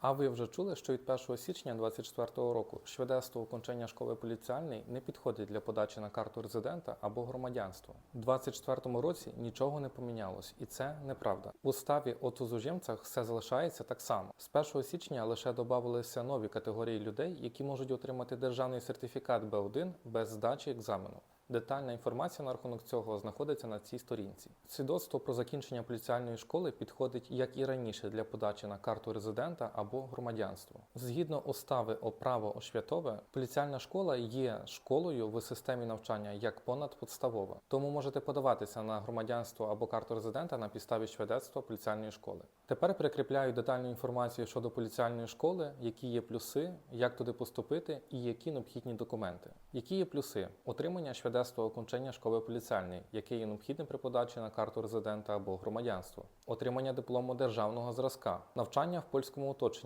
А ви вже чули, що від 1 січня 2024 року шведерство окончання школи поліціальної не підходить для подачі на карту резидента або громадянства. У 2024 році нічого не помінялось, і це неправда. У уставі о тузужемцях все залишається так само. З 1 січня лише додавалися нові категорії людей, які можуть отримати державний сертифікат Б1 без здачі екзамену. Детальна інформація на рахунок цього знаходиться на цій сторінці. Свідоцтво про закінчення поліціальної школи підходить як і раніше для подачі на карту резидента або громадянство. Згідно устави о право освятове, поліціальна школа є школою в системі навчання як понадподставова. Тому можете подаватися на громадянство або карту резидента на підставі свідоцтва поліціальної школи. Тепер прикріпляю детальну інформацію щодо поліціальної школи, які є плюси, як туди поступити і які необхідні документи. Які є плюси? Отримання свідоцтва окончання школи поліціальної, яке є необхідним при подачі на карту резидента або громадянство, отримання диплому державного зразка, навчання в польському оточенні.